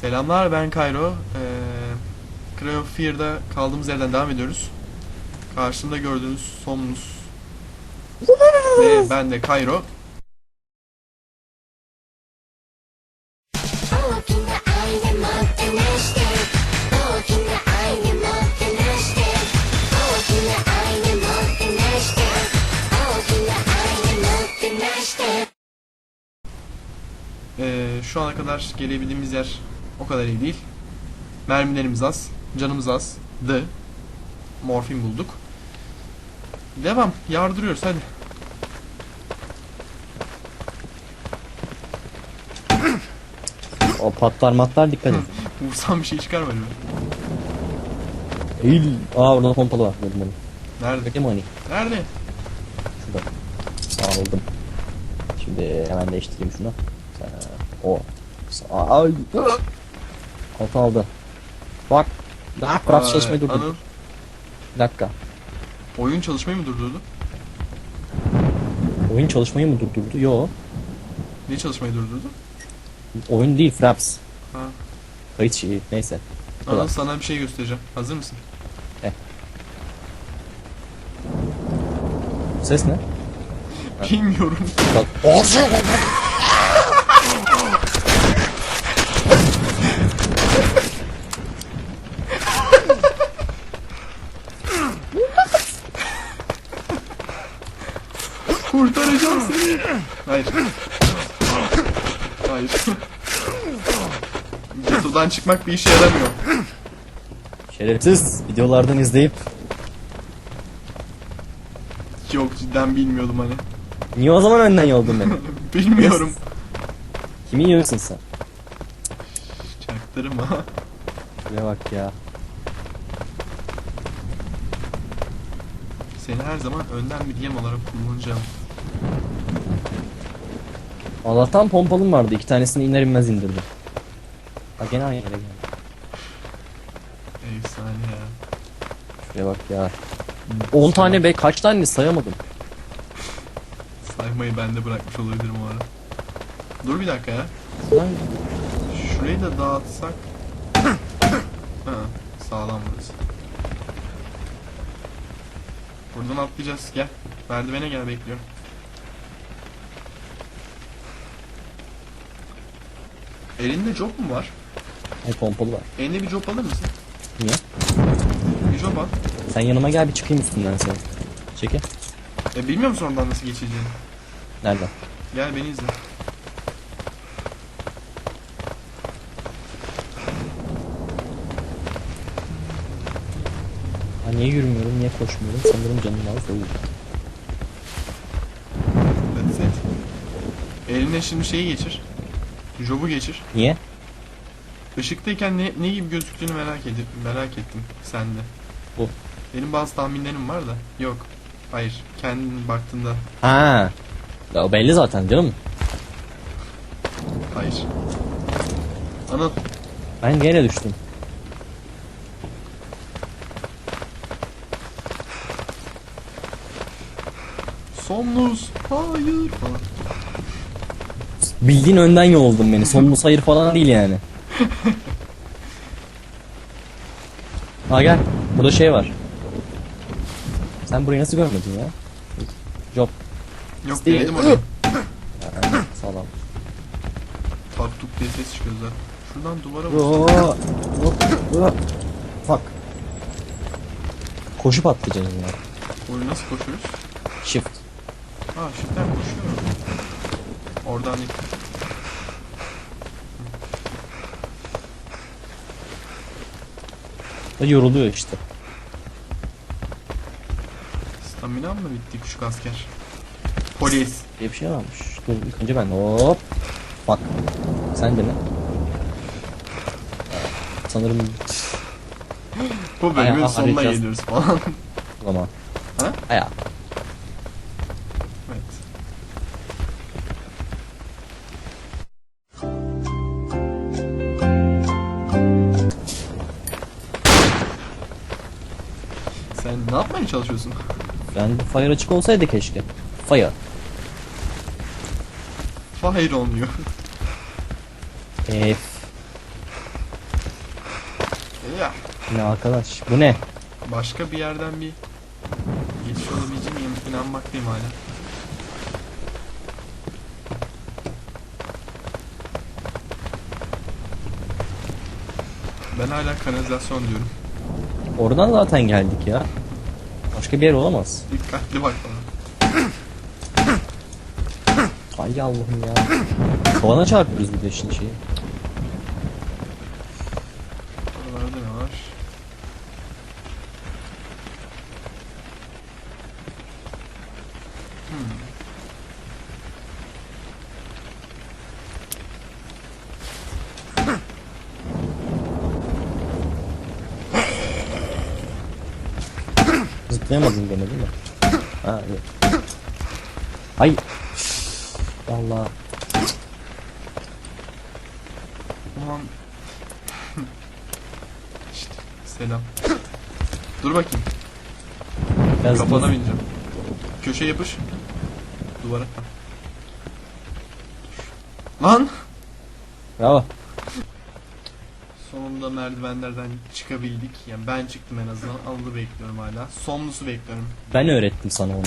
Selamlar ben Kayro. Ee, Cry of Fear'da kaldığımız yerden devam ediyoruz. Karşımda gördüğünüz Somnus ve ben de Kayro. Ee, şu ana kadar gelebildiğimiz yer o kadar iyi değil. Mermilerimiz az, canımız az. D. Morfin bulduk. Devam. Yardırıyoruz hadi. O patlar matlar dikkat et. Vursam bir şey çıkar mı? Eğil. Aa orada pompalı var. Buldum onu. Nerede? Mi hani? Nerede? Şurada. Aa buldum. Şimdi hemen değiştireyim şunu. Sen- O. Ay. Altı aldı. Bak. Daha craft Aa, çalışmayı durdurdu. Anıl, Bir dakika. oyun çalışmayı mı durdurdu? Oyun çalışmayı mı durdurdu? Yo. Ne çalışmayı durdurdu? Oyun değil Fraps. Ha. Kayıt şeyi. Neyse. Anıl Ulan. sana bir şey göstereceğim. Hazır mısın? Bu ses ne? Bilmiyorum. Bak. Kurtaracağım seni. Hayır. Hayır. Geto'dan çıkmak bir işe yaramıyor. Şerefsiz. Videolardan izleyip Yok cidden bilmiyordum hani. Niye o zaman önden yoldun beni? Bilmiyorum. Kimi yiyorsun sen? Çaktırma. Şuraya bak ya. Seni her zaman önden bir yem olarak kullanacağım. Allah'tan pompalım vardı. İki tanesini iner inmez indirdim. Bak gene aynı yere geldi. Efsane ya. Şuraya bak ya. 10 tane be kaç tane sayamadım. Saymayı ben de bırakmış olabilirim o ara. Dur bir dakika ya. Lan, Şurayı da dağıtsak. ha, sağlam burası. Buradan atlayacağız. Gel. Merdivene gel bekliyorum. Elinde job mu var? Ay pompalı var. Elinde bir job alır mısın? Niye? Bir job al. Sen yanıma gel bir çıkayım üstünden sen. Çekil. E bilmiyor musun oradan nasıl geçeceğini? Nereden? Gel beni izle. Ha, niye yürümüyorum, niye koşmuyorum? Sanırım canım az değil. That's it. Eline şimdi şeyi geçir. Job'u geçir. Niye? Işıktayken ne, ne gibi gözüktüğünü merak edip merak ettim sende. Bu. Benim bazı tahminlerim var da. Yok. Hayır. Kendin baktığında Ha. Ya o belli zaten canım. hayır. Anıl Ben gene düştüm. Somnus hayır falan. Bildiğin önden yoldun beni. Sonumuz hayır falan değil yani. Ha gel. Burada şey var. Sen burayı nasıl görmedin ya? Job. Yok Değil. denedim onu. Sağlam. Tak tuk diye ses çıkıyor zaten. Şuradan duvara bak. Hop, hop. Fuck. Koşup atlayacaksın ya. Oyunu nasıl koşuyoruz? Shift. Ha shift'ten koşuyor. Oradan. Da yoruluyor işte. Stamina mı bitti küçük asker? Polis. Diye bir şey varmış. Dur ilk önce ben hop. Fuck. Sen de ne? Sanırım Bu bölümün Ayağı sonuna arayacağız. geliyoruz falan. o ne yapmaya çalışıyorsun? Ben fire açık olsaydı keşke. Fire. Fire olmuyor. F. Ya Ne arkadaş? Bu ne? başka bir yerden bir geçiş olabileceğine in- inanmaktayım hala. Ben hala kanalizasyon diyorum. Oradan zaten geldik ya. Başka bir yer olamaz. Dikkatli bak bana. Ay Allah'ım ya. Kovana çarpıyoruz bir de şimdi şeyi. Oralarda ne var? Hmm. Zıplayamadın gene değil mi? Ha evet. Ay. Vallahi Aman. işte selam. Dur bakayım. biraz Kafana dur. bineceğim. Köşeye yapış. Duvara. Lan! Bravo. Sonunda merdivenlerden çıkabildik. Yani ben çıktım en azından. Anıl'ı bekliyorum hala. Somlusu bekliyorum. Ben öğrettim sana onu.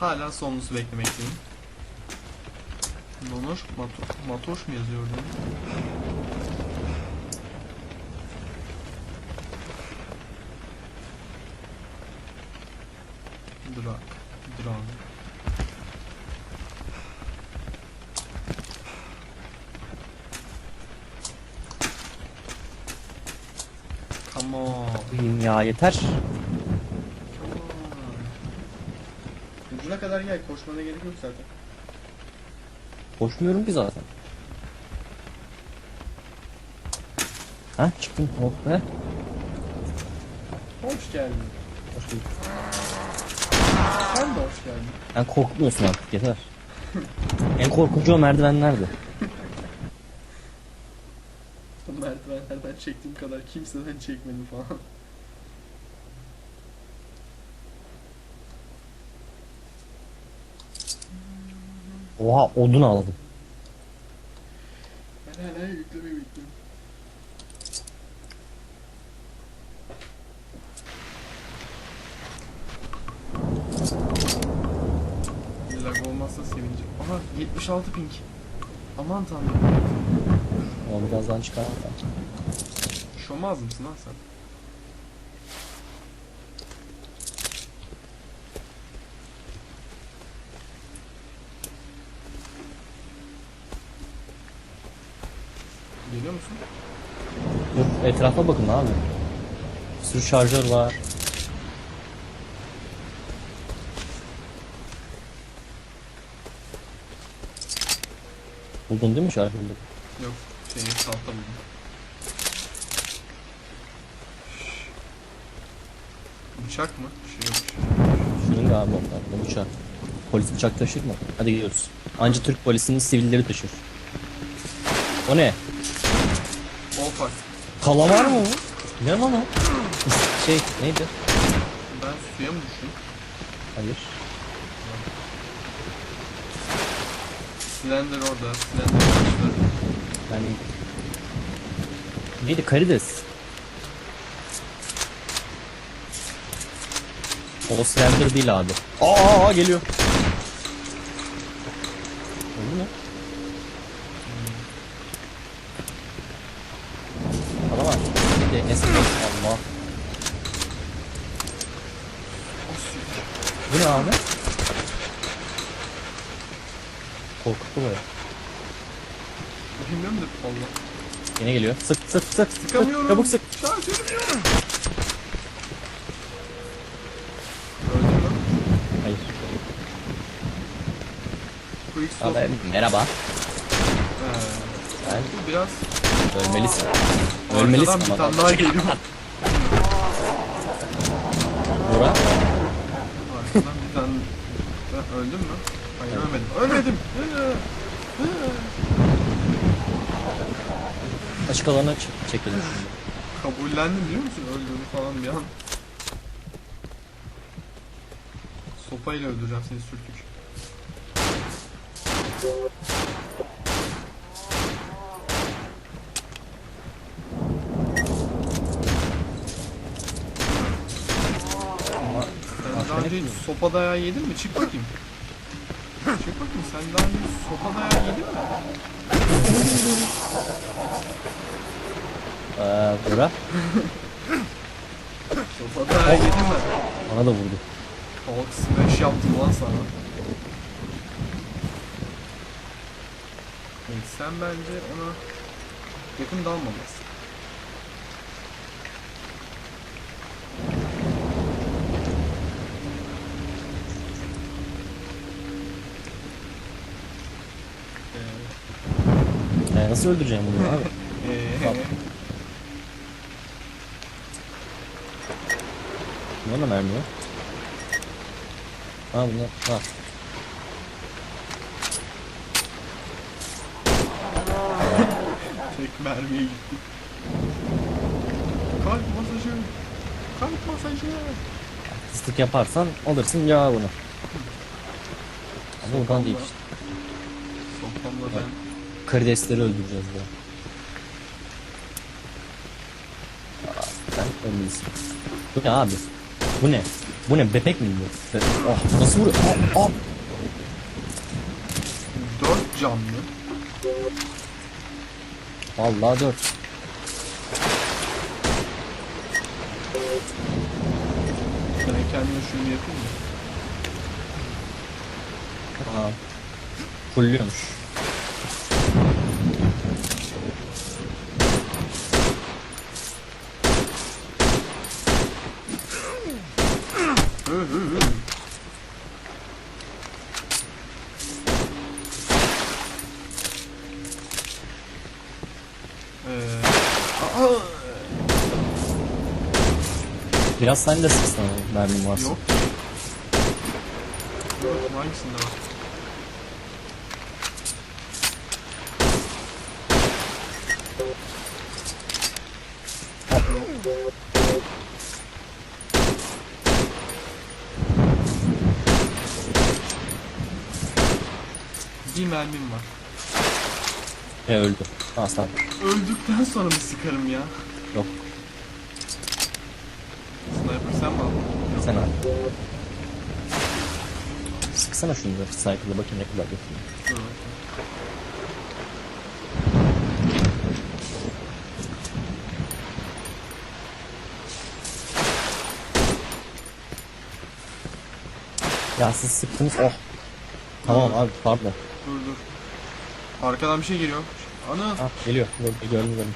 Hala somlusu beklemekteyim. Nonor, Mato, Matoş mu yazıyor orada? Come on. Bugün ya yeter. Come on. Ucuna kadar gel. Koşmana gerek yok zaten. Koşmuyorum ki zaten. Ha çıktım. Oh be. Hoş geldin. Hoş bulduk. Sen de hoş geldin. Sen korkmuyorsun artık yeter. en korkuncu o merdivenlerdi. Merdivenlerden çektiğim kadar kimseden çekmedim falan. Oha odun aldım. Ben hala yüklemeyi bekliyorum. Lag olmazsa sevineceğim. Aha 76 ping. Aman tanrım. Ama birazdan çıkar. Şomaz mısın lan sen? Geliyor musun? Dur etrafa bakın abi. Bir sürü şarjör var. Buldun değil mi şarjörleri? Yok. Şey saltta buldum. Bıçak mı? Bir şey yok. Şırınga abi onlar. Ne bıçak. Polis bıçak taşır mı? Hadi gidiyoruz. Anca Türk polisinin sivilleri taşır. O ne? Olfak. Kalamar mı bu? Ne lan o? Şey neydi? Ben suya mı düştüm? Hayır. Slender orada. Slender orada. Yani... Neydi? Karides. O Slender değil abi. Aa, aa geliyor. Oldu mu? Adam var. Bir de eski Allah. Bu ne abi? Korkuttu böyle. Bilmiyorum da Allah. Yine geliyor. Sık sık sık. sık. Sıkamıyorum. Çabuk sık. Şarj edemiyorum. Öldü mü? Hayır. Abi, merhaba. Ee, Ben biraz ölmelisin. Ölmelisin arkadan bir tane daha geliyor. Bura. Arkadan bir tane... Ben öldüm mü? Hayır ölmedim. Ölmedim. Açık alana ç- çekelim şimdi. Kabullendim biliyor musun öldüğünü falan bir an. Sopayla öldüreceğim seni sürtük. Daha önce sopa dayağı yedin mi? Çık bakayım. Çık bakayım sen daha önce sopa dayağı yedin mi? Eee Burak Sopa dayağı yedin mi? bana da vurdu. Hulk smash yaptım lan sana. Sen bence ona yakın dalmamalısın. Ee, Ee, nasıl öldüreceğim bunu abi? Tamam. Da mermi yok. Ha bunlar ha. Tek mermiye gittik. Kalp masajı. Kalp masajı. Fıstık yaparsan alırsın cevabını. Ama oradan değil işte. Sopamla ben Karidesleri öldüreceğiz ya. Sen ölmelisin. Bu ne abi? Bu ne? Bu ne? Bebek mi bu? Oh nasıl vuruyor? Oh, oh. dört canlı. Vallahi dört. Ben kendime şunu yapayım mı? Aa. Fulluyormuş. Ee, aa, Biraz sen de sıksana mermin varsa. yok. Yok, hangisinde var? Bir mermim var. E öldü. Aslan. Öldükten sonra mı sıkarım ya? Yok. Sniper sen mi aldın? Sen abi. Sıksana şunu da sniper'la bakayım ne kadar götürüyor. Dur bakayım. Ya siz sıktınız oh. Tamam abi pardon. Dur dur. Arkadan bir şey geliyor. Ana. Ah geliyor. Gördüm gördüm.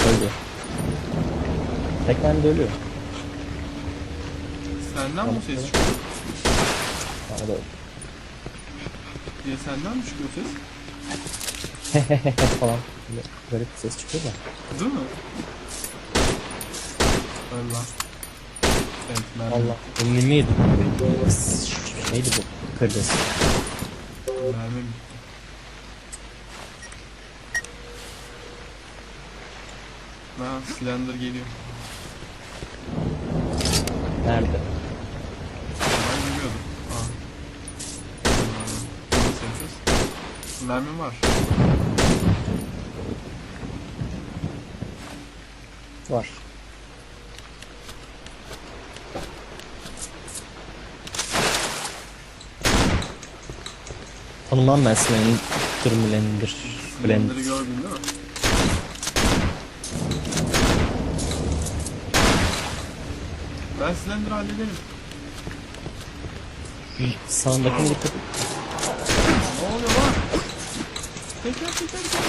Öldü. Tek mermi de ölüyor. Senden mi ses çıkıyor? O da öldü. Diye senden mi çıkıyor ses? falan. Böyle garip bir ses çıkıyor da. Değil mi? Allah. Evet. Allah. Önlüğümü yedim. Neydi bu? Kırdes. Mermi bitti. Ha, Slender geliyor. Nerede? Ben görüyordum. Aa. Aa? Mermim var. Var. Tanımam ben. Slender'ı gördün değil mi? Ben Slender'ı hallederim. Sağındakine dikkat. Ne oluyor lan? Tekrar tekrar tekrar.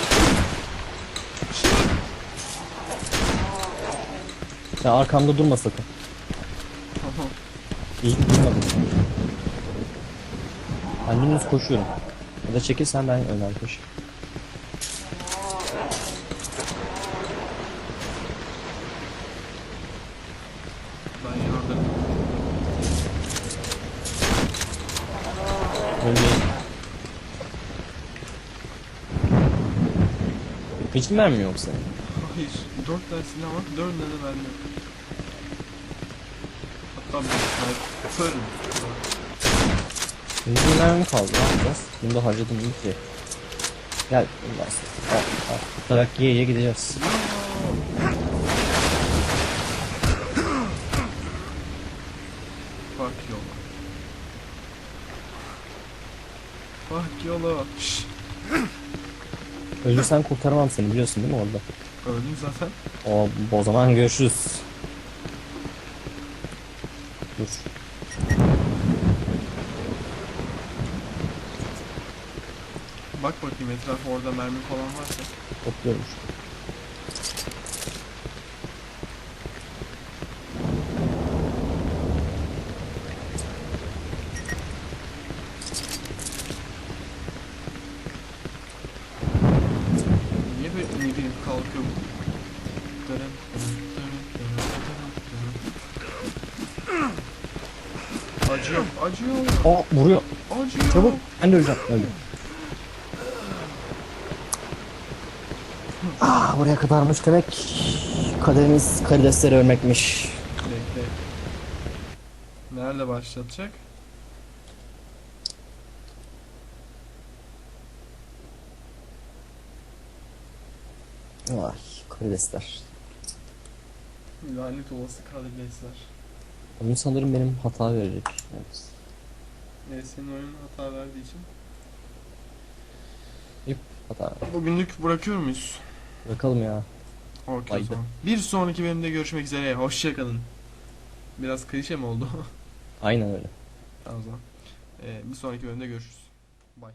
Ya arkamda durma sakın. Tamam. İyi ki durmadın. Ben dümdüz koşuyorum. Ya da çekilsen ben önden koşayım. Ben yardım. Ölmeyin. Hiç mi mermi yok senin? Hayır. Dört tane silah var. Dördüne de mermi yok. Hatta bir sniper. Şimdi bir mermi kaldı. Ne yapacağız? Bunu da harcadım iyi ki. Gel. Bundan sonra. Al, al. Tutarak yiye yiye gideceğiz. Fuck you. Fuck yolu. Şşş. Ölürsen kurtaramam seni biliyorsun değil mi orada? Öldüm zaten. O, o zaman görüşürüz. Dur. Bak bakayım etrafı orada mermi falan varsa. Topluyorum. Niye Acıyor, acıyor, Aa vuruyor. acıyor. Çabuk. Ben de öleceğim. Öldüm. Ah buraya kadarmış demek. Kaderimiz karidesleri ölmekmiş. Bekle. Nerede başlatacak? Ay karidesler. Lanet olası karidesler. Oyun sanırım benim hata verecek. Evet. Evet, senin oyunun hata verdiği için. Hata. Bugünlük bırakıyor muyuz? Bakalım ya. Okey o Haydi. zaman. Bir sonraki bölümde görüşmek üzere. Hoşçakalın. Biraz klişe mi oldu? Aynen öyle. tamam o zaman. Ee, bir sonraki bölümde görüşürüz. Bye.